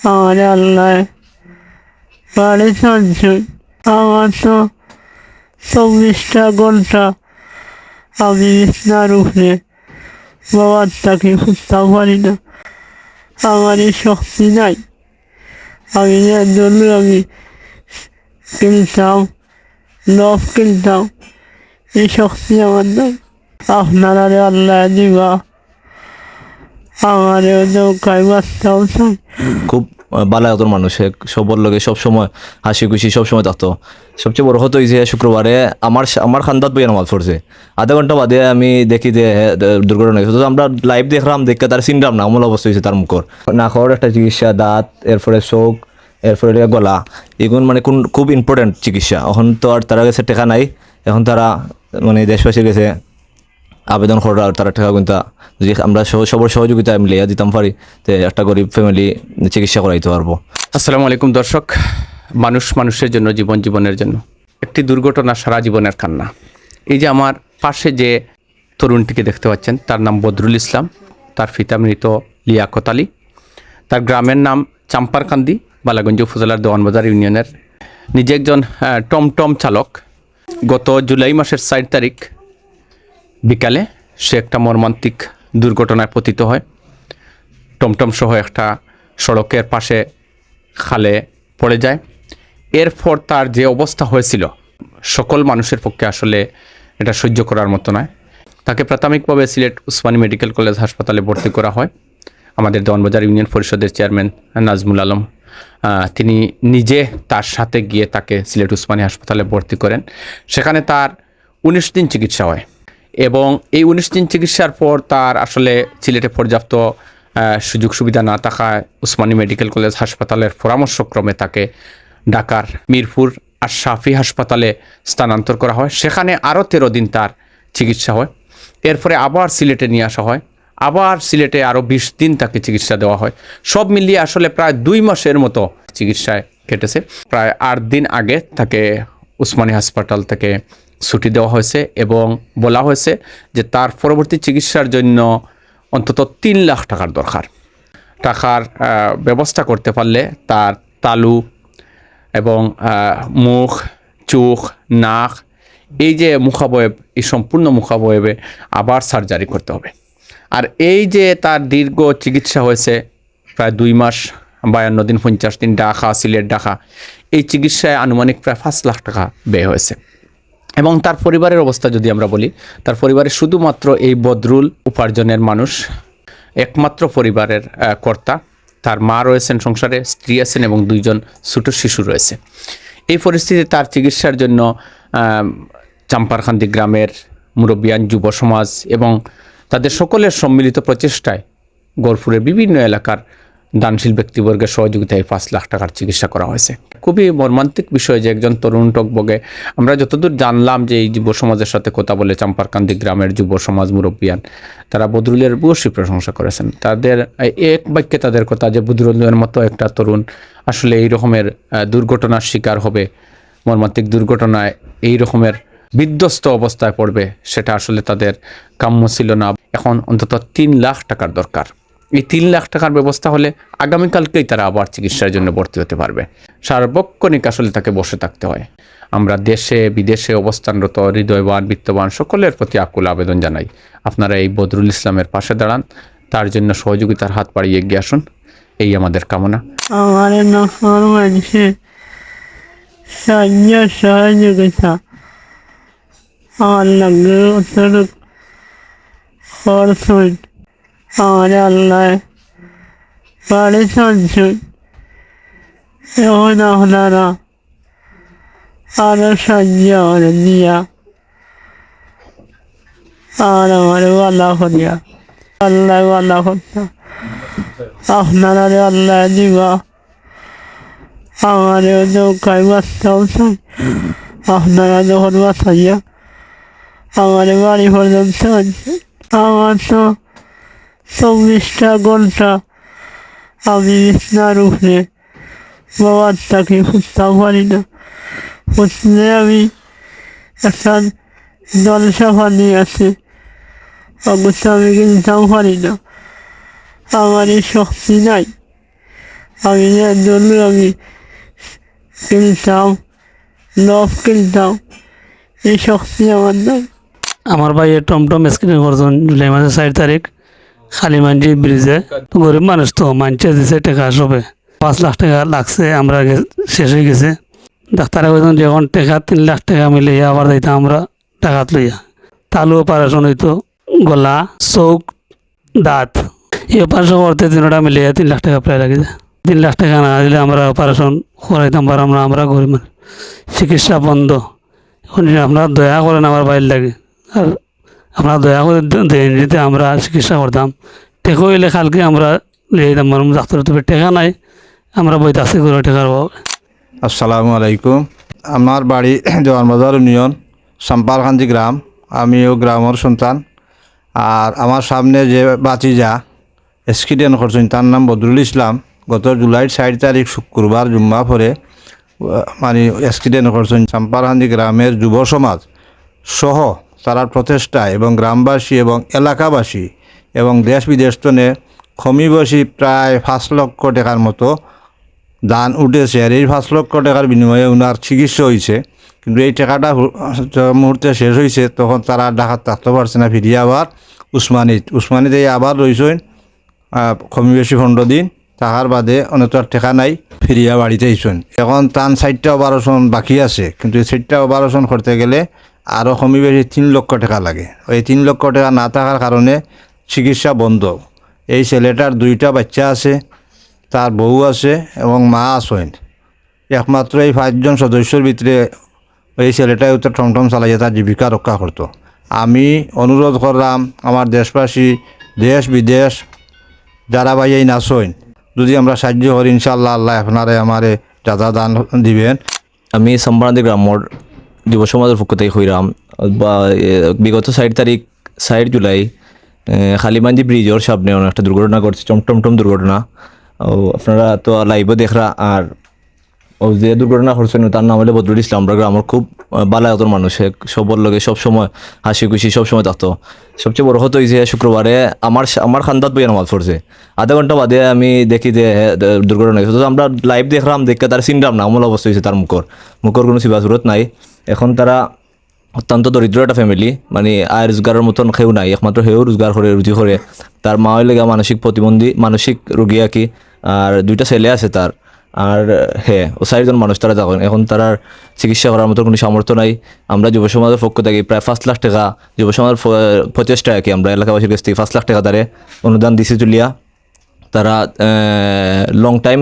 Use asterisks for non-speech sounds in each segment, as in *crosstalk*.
আমার আল্লাহ। বাড়ি সঞ্চয় আমার তো চব্বিশটা ঘণ্টা আমি বিছনার উপরে বাবার তাকে ফুটতেও পারি না। আমার এই শক্তি নাই। আমি যে জন্য আমি কিনতাম লভ কিনতাম, এই শক্তি আমার নাই। আপনারা আল্লাহ দিবা। আমারও খুব ভালো একজন মানুষ সবর লগে সব সময় হাসি খুশি সব সময় থাকতো। সবচেয়ে বড় হতো যে শুক্রবারে আমার আমার খান্দাত বইয়ে নামাজ পড়ছে। আধা ঘণ্টা বাদে আমি দেখি যে দুর্ঘটনা হয়েছে। তো আমরা লাইভ দেখলাম, দেখে তার চিনলাম না আমল অবস্থা হয়েছে তার মুখর। নাকর একটা চিকিৎসা, দাঁত, এরপরে চোখ, এরপরে গলা। এগুলো মানে কোন, খুব ইম্পর্টেন্ট চিকিৎসা। এখন তো আর তারা কাছে টেকা নাই। এখন তারা মানে দেশবাসীর কাছে আবেদন করার তারা টাকা কিন্তু যদি আমরা সবার সহযোগিতা মিলিয়ে দিতাম পারি, তো একটা গরিব ফ্যামিলি চিকিৎসা করাইতে পারব। আসসালামু আলাইকুম দর্শক, মানুষ মানুষের জন্য, জীবন জীবনের জন্য। একটি দুর্ঘটনা সারা জীবনের কান্না। এই যে আমার পাশে যে তরুণটিকে দেখতে পাচ্ছেন, তার নাম বদরুল ইসলাম, তার পিতা মৃত লিয়াকত আলী তার গ্রামের নাম চাম্পারকান্দি, বালাগঞ্জ উপজেলার দেওয়ানবাজার ইউনিয়নের। নিজে একজন টমটম চালক। গত জুলাই মাসের ষাট তারিখ বিকালে সে একটা মর্মান্তিক দুর্ঘটনায় পতিত হয়। টমটম সহ একটা সড়কের পাশে খালে পড়ে যায়। এরপর তার যে অবস্থা হয়েছিল, সকল মানুষের পক্ষে আসলে এটা সহ্য করার মতো নয়। তাকে প্রাথমিকভাবে সিলেট উসমানী মেডিকেল কলেজ হাসপাতালে ভর্তি করা হয়। আমাদের দেওয়ানবাজার ইউনিয়ন পরিষদের চেয়ারম্যান নাজমুল আলম তিনি নিজে তার সাথে গিয়ে তাকে সিলেট উসমানী হাসপাতালে ভর্তি করেন। সেখানে তার উনিশ দিন চিকিৎসা হয়। এবং এই উনিশ দিন চিকিৎসার পর তার আসলে সিলেটে পর্যাপ্ত সুযোগ সুবিধা না থাকায় উসমানী মেডিকেল কলেজ হাসপাতালের পরামর্শক্রমে তাকে ঢাকার মিরপুর আর শাফি হাসপাতালে স্থানান্তর করা হয়। সেখানে আরও তেরো দিন তার চিকিৎসা হয়। এরপরে আবার সিলেটে নিয়ে আসা হয়। আবার সিলেটে আরও বিশ দিন তাকে চিকিৎসা দেওয়া হয়। সব মিলিয়ে আসলে প্রায় দুই মাসের মতো চিকিৎসায় কেটেছে। প্রায় আট দিন আগে তাকে উসমানী হাসপাতাল থেকে ছুটি দেওয়া হয়েছে এবং বলা হয়েছে যে তার পরবর্তী চিকিৎসার জন্য অন্তত তিন লাখ টাকার দরকার। টাকার ব্যবস্থা করতে পারলে তার তালু এবং মুখ, চোখ, নাক, এই যে মুখাবয়ব, এই সম্পূর্ণ মুখাবয়বে আবার সার্জারি করতে হবে। আর এই যে তার দীর্ঘ চিকিৎসা হয়েছে, প্রায় দুই মাস, বায়ান্ন দিন, পঞ্চাশ দিন ডাকা সিলেট ডাকা এই চিকিৎসায় আনুমানিক প্রায় পাঁচ লাখ টাকা ব্যয় হয়েছে। এবং তার পরিবারের অবস্থা যদি আমরা বলি, তার পরিবারে শুধুমাত্র এই বদরুল উপার্জনের মানুষ, একমাত্র পরিবারের কর্তা। তার মা রয়েছেন সংসারে, স্ত্রী আছেন এবং দুইজন ছোট শিশু রয়েছে। এই পরিস্থিতিতে তার চিকিৎসার জন্য চাম্পারখান্দি গ্রামের মুরব্বিয়ান যুব সমাজ এবং তাদের সকলের সম্মিলিত প্রচেষ্টায় গড়ফুরের বিভিন্ন এলাকার দানশীল ব্যক্তিবর্গের সহযোগিতায় পাঁচ লাখ টাকার চিকিৎসা করা হয়েছে। খুবই মর্মান্তিক বিষয় যে একজন তরুণ টকবগে। আমরা যতদূর জানলাম যে এই যুব সমাজের সাথে কথা বলে চাম্পারকান্দি গ্রামের যুব সমাজ মুরব্বিয়ান, তারা বদরুলের বসী প্রশংসা করেছেন। তাদের এক বাক্যে তাদের কথা যে বদরুলের মতো একটা তরুণ আসলে এই রকমের দুর্ঘটনার শিকার হবে, মর্মান্তিক দুর্ঘটনায় এই রকমের বিধ্বস্ত অবস্থায় পড়বে, সেটা আসলে তাদের কাম্য ছিল না। এখন অন্তত তিন লাখ টাকার দরকার। এই তিন লাখ টাকার ব্যবস্থা হলে আগামীকালকেই তারা আবার চিকিৎসার জন্য ভর্তি হতে পারবে। সার্বক্ষণিক আসলে তাকে বসে থাকতে হয়। আমরা দেশে, বিদেশে অবস্থানরত হৃদয়বান, বিত্তবান সকলের প্রতি আকুল আবেদন জানাই। আপনারা এই বদরুল ইসলামের পাশে দাঁড়ান। তার জন্য সহযোগিতার হাত বাড়িয়ে এগিয়ে আসুন। এই আমাদের কামনা। আমার হইল আমার আল্লাহ বাড়ি সঞ্চয় এখন আপনারা আরও সাহায্য আমার দিয়া আর আমার ভালো করিয়া আল্লাহ ভালো করতাম আপনারা আল্লাহ দিবা আমার নৌকায় বাঁচতেও চাই আপনারা যখন চব্বিশটা ঘণ্টা আমি বিছনার উপরে বাবার তাকে ফুটতেও পারি না। ফুটলে আমি একটা জলসা পানি আছে, অবশ্য আমি কিনতেও পারি না। আমার এই শক্তি নাই। আমি যার জন্য আমি কিনতাম লভ কিনতাম এই শক্তি আমার নাই। আমার ভাইয়ের টমটম স্ক্রিনে করছেন জুলাই মাসের চার তারিখ। খালি মানজি ব্রিজে গরিব মানুষ তো মানছে দিছে টাকা সবে। পাঁচ লাখ টাকা লাগছে, আমরা শেষ হয়ে গেছে। ডাক্তারে কইতেন যখন টাকা, তিন লাখ টাকা মিলে আবার যাইতাম আমরা টাকা লইয়া। তালু অপারেশন হইতো, গলা, চোখ, দাঁত। এই অপারেশন করতে তিনটা মিলে তিন লাখ টাকা প্রায় লাগে যায়। তিন লাখ টাকা না দিলে আমরা অপারেশন করাইতাম পার আমরা আমরা গরিব মানুষ। চিকিৎসা বন্ধ। এখন আপনারা দয়া করেন আমার বাইর লাগে। আর আপনারা দয়া করে দেন আমরা চিকিৎসা করতাম। টেকা হইলে কালকে আমরা লিয়ে যেতাম মানে ডাক্তার তবে টেকা নাই। আমরা বইতে আসি করে টেকার। আসসালামু আলাইকুম। আমার বাড়ি *clears throat* জওয়ানবাজার ইউনিয়ন সাম্পারকান্দি গ্রাম। আমিও গ্রামের সন্তান। আর আমার সামনে যে বাচিজা এক্সিডেন্ট করছেন, তার নাম বদরুল ইসলাম। গত জুলাইয়ের ষাট তারিখ শুক্রবার জুম্মা পরে মানে এক্সিডেন্ট করছেন সাম্পারকান্দি গ্রামের যুব সমাজ সহ তারার প্রচেষ্টা এবং গ্রামবাসী এবং এলাকাবাসী এবং দেশ বিদেশ তনে কমিবসী প্রায় পাঁচ লক্ষ টাকার মতো দান উঠেছে। আর এই পাঁচ লক্ষ টাকার বিনিময়ে ওনার চিকিৎসা হয়েছে। কিন্তু এই টাকাটা মুহূর্তে শেষ হয়েছে, তখন তারা ঢাকার থাকতে পারছে না। ফিরিয়ে আবার উসমানিত উসমানিতে আবার রয়েছেন কমি বেশি পনেরো দিন তাহার বাদে অনেক তো আর টাকা নাই, ফিরিয়া বাড়িতে এখন তান ষাটটা অপারেশন বাকি আছে। কিন্তু এই ষাটটা অপারেশন করতে গেলে আরও কমি বেশি তিন লক্ষ টাকা লাগে। ওই তিন লক্ষ টাকা না থাকার কারণে চিকিৎসা বন্ধ। এই ছেলেটার দুইটা বাচ্চা আছে, তার বউ আছে এবং মা আছেন। একমাত্র এই পাঁচজন সদস্যর ভিতরে এই ছেলেটাই উত্তর টমটম চালাইয়ে তার জীবিকা রক্ষা করতো। আমি অনুরোধ করলাম, আমার দেশবাসী, দেশ বিদেশ যারা ভাই এই নাচইন যদি আমরা সাহায্য করি ইনশাল্লাহ আল্লাহ আপনারে আমারে দাদা দান দিবেন। আমি সম্বারান্দি গ্রামর যুব সমাজের পক্ষ থেকে হইরাম, বা বিগত ষাট তারিখ ষাট জুলাই খালিমান্দি ব্রিজের সামনে একটা দুর্ঘটনা ঘটছে, চমটমটম দুর্ঘটনা। ও, আপনারা তো লাইভও দেখরা, আর ও যে দুর্ঘটনা ঘটছেন তার নাম হলে বদরুল ইসলাম, আমরা গ্রামের খুব বালাগতর মানুষ সবর লগে সব সময় হাসি খুশি, সব সময় থাকতো সবচেয়ে বড় হতো যে শুক্রবারে আমার আমার খান্দাত বইয়া নামাজ পড়ছে। আধা ঘণ্টা বাদে আমি দেখি যে দুর্ঘটনা হয়েছে তো আমরা লাইভ দেখলাম দেখে তার চিনলাম না আমল অবস্থা হয়েছে তার মুখর। মুখর কোনো সিবা সুরত নাই। এখন তারা অত্যন্ত দরিদ্র একটা ফ্যামিলি মানে আয় রোজগারের মতন কেউ নাই, একমাত্র সেও রোজগার করে, রুজি করে। তার মা গিয়া মানসিক প্রতিবন্ধী, মানসিক রোগী আর কি, আর দুইটা ছেলে আছে তার। আর হ্যাঁ ও চারিজন মানুষ তারা তখন এখন তারার চিকিৎসা করার মতো কোনো সামর্থ্য নাই। আমরা যুব সমাজের পক্ষ থেকে প্রায় পাঁচ লাখ টাকা, যুব সমাজের প্রচেষ্টা আর কি, আমরা এলাকাবাসীর কাছ থেকে পাঁচ লাখ টাকা তারে অনুদান দিছি তুলিয়া। তারা লং টাইম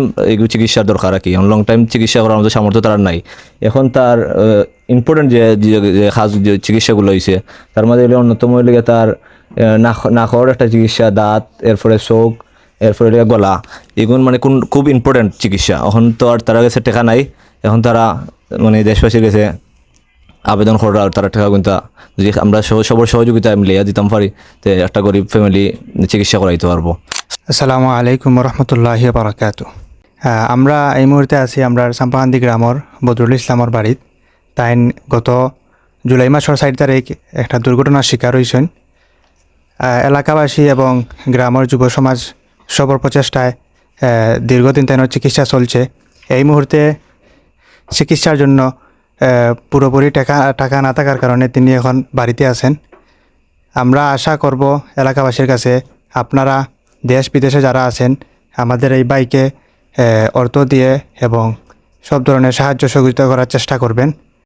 চিকিৎসার দরকার আর কি লং টাইম চিকিৎসা করার মতো সামর্থ্য তার নাই। এখন তার ইম্পর্টেন্ট যে খাস যে চিকিৎসাগুলো হয়েছে তার মধ্যে হলো অন্যতম হইলে তার নাকর একটা চিকিৎসা, দাঁত, এরপরে চোখ, এরপরে গলা এগুলো মানে কোন, খুব ইম্পর্টেন্ট চিকিৎসা। এখন তো আর তারা কাছে টাকা নাই, এখন তারা মানে দেশবাসীর কাছে আবেদন করার আর তারা টাকা কিন্তু যদি আমরা সবার সহযোগিতা মিলিয়ে দিতাম পারি, তো একটা গরিব ফ্যামিলি চিকিৎসা করাইতে পারব। আসসালামু আলাইকুম রহমতুল্লাহ বারাকাতু আমরা এই মুহূর্তে আছি, আমরা সাম্পাহান্দি গ্রামর বদরুল ইসলামর বাড়িত। তাই গত জুলাই মাসের চার তারিখ একটা দুর্ঘটনার শিকার হয়েছেন এলাকাবাসী এবং গ্রামের যুব সমাজ সবর প্রচেষ্টায় দীর্ঘদিন তাইনের চিকিৎসা চলছে। এই মুহূর্তে চিকিৎসার জন্য পুরোপুরি টাকা টাকা না থাকার কারণে তিনি এখন বাড়িতে আছেন। আমরা আশা করব এলাকাবাসীর কাছে আপনারা দেশ বিদেশে যারা আছেন, আমাদের এই বাইকে অর্থ দিয়ে এবং সব ধরনের সাহায্য সহযোগিতা করার চেষ্টা করবেন।